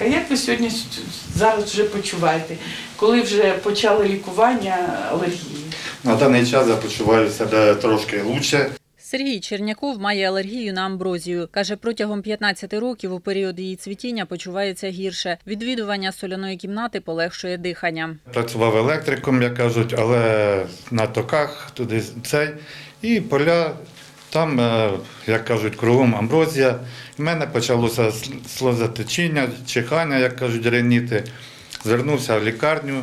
А як ви сьогодні зараз вже почуваєте, коли вже почали лікування алергії? На даний час я почуваю себе трошки краще. Сергій Черняков має алергію на амброзію. Каже, протягом 15 років у період її цвітіння почувається гірше. Відвідування соляної кімнати полегшує дихання. Працював електриком, як кажуть, але на токах туди цей. І поля, там, е, як кажуть, кругом амброзія. У мене почалося сльозотечіння, чихання, як кажуть, реніти. Звернувся в лікарню.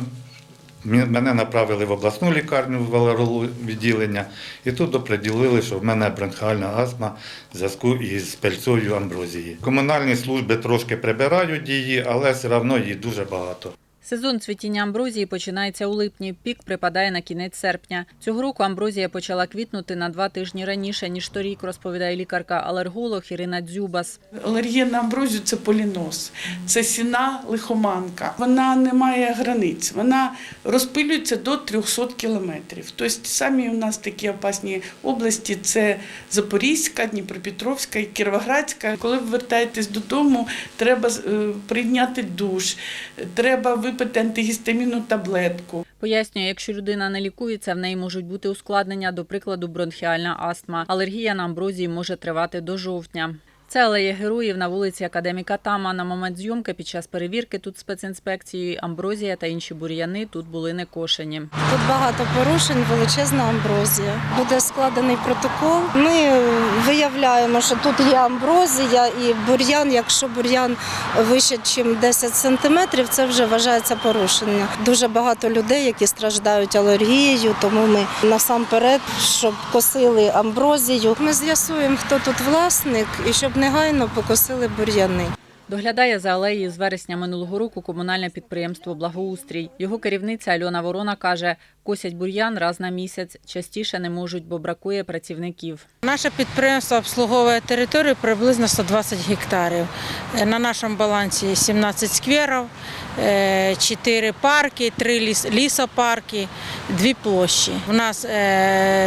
Мене направили в обласну лікарню в алергологію відділення, і тут оприділили, що в мене бронхіальна астма в зв'язку із пельцою амброзії. Комунальні служби трошки прибирають її, але все одно її дуже багато. Сезон цвітіння амброзії починається у липні. Пік припадає на кінець серпня. Цього року амброзія почала квітнути на два тижні раніше ніж торік, розповідає лікарка-алерголог Ірина Дзюбас. Алергія на амброзію це полінос, це сіна лихоманка. Вона не має границь, вона розпилюється до 300 кілометрів. Тобто самі у нас такі опасні області це Запорізька, Дніпропетровська і Кіровоградська. Коли ви вертаєтесь додому, треба е, прийняти душ, треба випити антигістамінну таблетку. Пояснює, якщо людина не лікується, в неї можуть бути ускладнення, до прикладу, бронхіальна астма. Алергія на амброзії може тривати до жовтня. Це алея героїв на вулиці Академіка Тама. На момент зйомки під час перевірки тут спецінспекцією амброзія та інші бур'яни тут були не кошені. Тут багато порушень, величезна амброзія. Буде складений протокол. Ми виявляємо, що тут є амброзія і бур'ян. Якщо бур'ян вище, ніж 10 сантиметрів, це вже вважається порушення. Дуже багато людей, які страждають алергією, тому ми насамперед, щоб косили амброзію. Ми з'ясуємо, хто тут власник, і щоб негайно покосили бур'яни. Доглядає за алеєю з вересня минулого року комунальне підприємство Благоустрій. Його керівниця Альона Ворона каже, косять бур'ян раз на місяць. Частіше не можуть, бо бракує працівників. Наше підприємство обслуговує територію приблизно 120 гектарів. Е, На нашому балансі 17 скверів, 4 парки, 3 лісопарки, 2 площі. У нас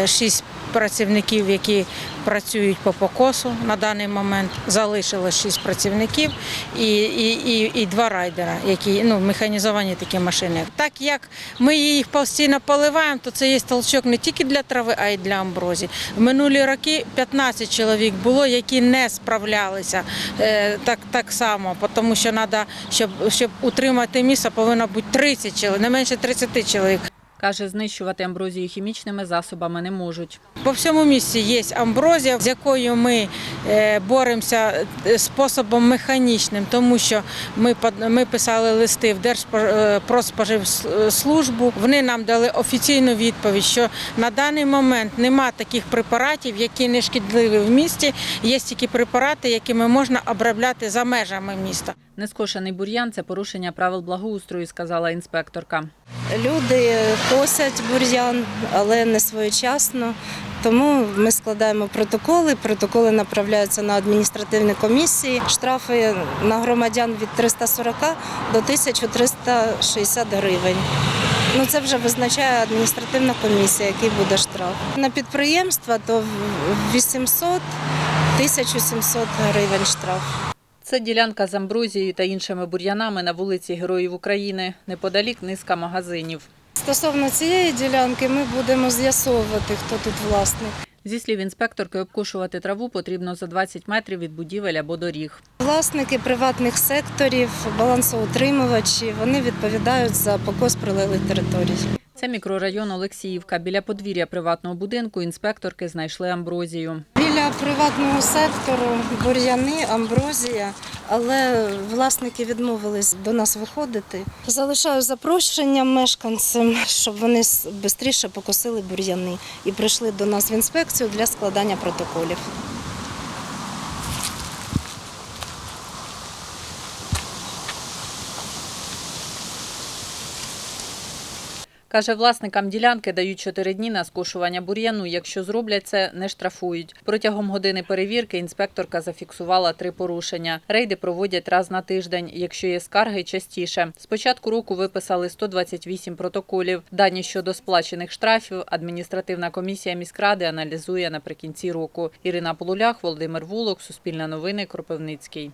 6 працівників, які працюють по покосу на даний момент. Залишилось 6 працівників і, і, і, і два райдера, які ну, механізовані такі машини. Так як ми їх постійно поливаємо, то це є толчок не тільки для трави, а й для амброзії. Минулі роки 15 чоловік було, які не справлялися е, так, так само, тому що треба, щоб, щоб утримати місце, повинно бути 30 чоловік, не менше 30 чоловік. Каже, знищувати амброзію хімічними засобами не можуть. По всьому місці є амброзія, з якою ми е, боремося е, способом механічним, тому що ми, ми писали листи в Держпродспоживслужбу. Вони нам дали офіційну відповідь, що на даний момент нема таких препаратів, які не шкідливі в місті. Є тільки препарати, якими можна обробляти за межами міста. Нескошений бур'ян це порушення правил благоустрою, сказала інспекторка. Люди косять бур'ян, але не своєчасно. Тому ми складаємо протоколи. Протоколи направляються на адміністративні комісії. Штрафи на громадян від 340 до 1360 гривень. Ну це вже визначає адміністративна комісія, який буде штраф. На підприємства то 800 1700 гривень штраф. Це ділянка з амброзією та іншими бур'янами на вулиці Героїв України. Неподалік низка магазинів. Стосовно цієї ділянки ми будемо з'ясовувати, хто тут власник. Зі слів інспекторки, обкошувати траву потрібно за 20 метрів від будівель або доріг. Власники приватних секторів, балансоутримувачі, вони відповідають за покос прилеглих територій. Це мікрорайон Олексіївка. Біля подвір'я приватного будинку інспекторки знайшли амброзію. Біля приватного сектору бур'яни, амброзія, але власники відмовились до нас виходити. Залишаю запрошення мешканцям, щоб вони швидше покосили бур'яни і прийшли до нас в інспекцію для складання протоколів. Каже, власникам ділянки дають 4 дні на скошування бур'яну. Якщо зроблять це, не штрафують. Протягом години перевірки інспекторка зафіксувала три порушення. Рейди проводять раз на тиждень, якщо є скарги частіше. З початку року виписали 128 протоколів. Дані щодо сплачених штрафів адміністративна комісія міськради аналізує наприкінці року. Ірина Полулях, Володимир Вулок, Суспільне новини, Кропивницький.